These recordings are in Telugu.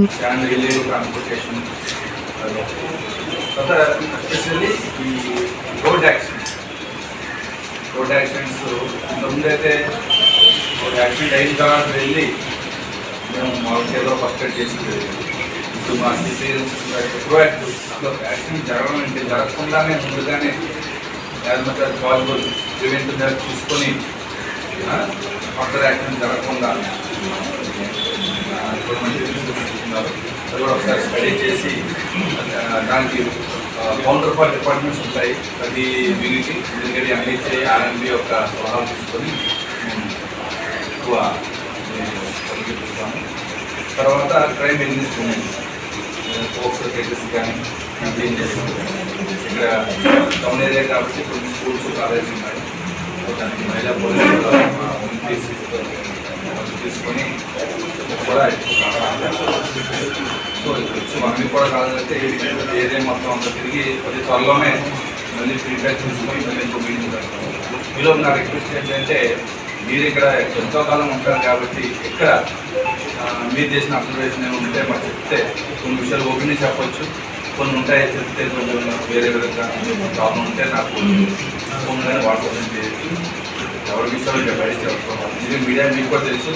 and illegal transportation. తర్వాత ఎస్పెషల్లీ ఈ రోడ్ యాక్సిడెంట్స్ రోడ్ యాక్సిడెంట్స్ ఇంతకుముందు అయితే ఒక యాక్సిడెంట్ అయిన తర్వాత వెళ్ళి మేము మాకు ఏదో ఫస్ట్ ఎయిడ్ చేసి ఇప్పుడు మా సిటీస్ ఎక్కువ యాక్సిడెంట్ జరగడం అంటే జరగకుండానే ముందుగానే as much as possible preventive చూసుకొని ఫర్దర్ యాక్సిడెంట్ జరగకుండా గవర్నమెంట్ అది కూడా ఒకసారి స్టడీ చేసి దానికి కౌంటర్ పార్ట్ డిపార్ట్మెంట్స్ ఉంటాయి. ప్రతి యూనిట్ ఎందుకంటే ఎంఈసీ ఆర్ఎంబి యొక్క సలహాలు తీసుకొని ఎక్కువ పరిగెత్తుతాము తర్వాత క్రైమ్ ఎగ్జిస్ట్మెంట్ పోక్సో కేసెస్ కానీ క్లీన్ చేస్తాం ఇక్కడ టౌన్ ఏరియా కాబట్టి కొన్ని స్కూల్స్ కాలేజెస్ ఉన్నాయి. దానికి మహిళా పోలీసులు తీసుకొని కూడా సో వచ్చి మనకి కూడా కాదంటే ఏరియా మొత్తం అంతా తిరిగి ప్రతి త్వరలోనే మళ్ళీ ఫీడ్బ్యాక్ తీసుకొని మళ్ళీ ఇంకో మీటింగ్ పెడతాం మీలో నా రిక్వెస్ట్ ఏంటంటే మీరు ఇక్కడ ఎంతో కాలం ఉంటారు కాబట్టి ఇక్కడ మీరు చేసిన అబ్జర్వేషన్ ఏమి ఉంటే మాకు చెప్తే కొన్ని విషయాలు ఓపెన్ చెప్పొచ్చు కొన్ని ఉంటాయి చెప్తే కొంచెం వేరే విధంగా ప్రాబ్లం ఉంటే నాకు ఫోన్ కానీ వాట్సాప్ చేయొచ్చు ఎవరి విషయాలు ఇక్కడ బయట చెప్పుకోవాలి ఇది మీడియా మీకు కూడా తెలుసు.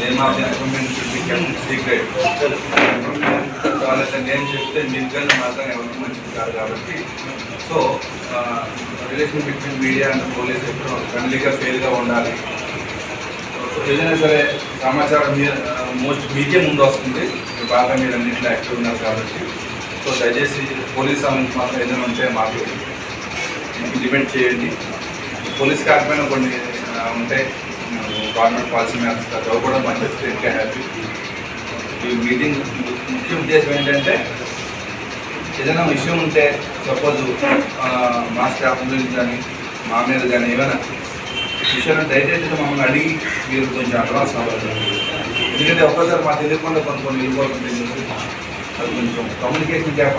నేను మా ఇన్ఫర్మేషన్ సీక్రెట్ వాళ్ళకి నేను చెప్తే మీకన్నా మాత్రం ఎవరికి మంచిది కాదు కాబట్టి. So relation between media and police ఎప్పుడు ఫ్రెండ్లీగా ఫెయిల్గా ఉండాలి. సో ఏదైనా సరే సమాచారం మీరు మోస్ట్ మీకే ముందు వస్తుంది. బాగా మీరు అన్నింటిలో యాక్టివ్ ఉన్నారు కాబట్టి. సో దయచేసి పోలీస్ సంబంధించి మాత్రం ఏదైనా ఉంటే మాకు ఇంప్లిమెంట్ చేయండి. పోలీస్ కాకపోయినా కొన్ని ఉంటే గవర్నమెంట్ పాలసీ మ్యాప్స్ చదవడం మంచి ఇంకా హ్యాపీ ఈ మీటింగ్ ముఖ్య ఉద్దేశం ఏంటంటే ఏదైనా విషయం ఉంటే సపోజ్ మా స్టాఫ్ గురించి కానీ మా మీద కానీ ఏమైనా విషయాలు దయచేసి మమ్మల్ని అడిగి మీరు కొంచెం అడ్వాన్స్ అవ్వాలి. ఎందుకంటే ఒక్కసారి మాకు తెలియకుండా కొన్ని కొన్ని వెళ్ళిపోతుంది అది కొంచెం కమ్యూనికేషన్ గ్యాప్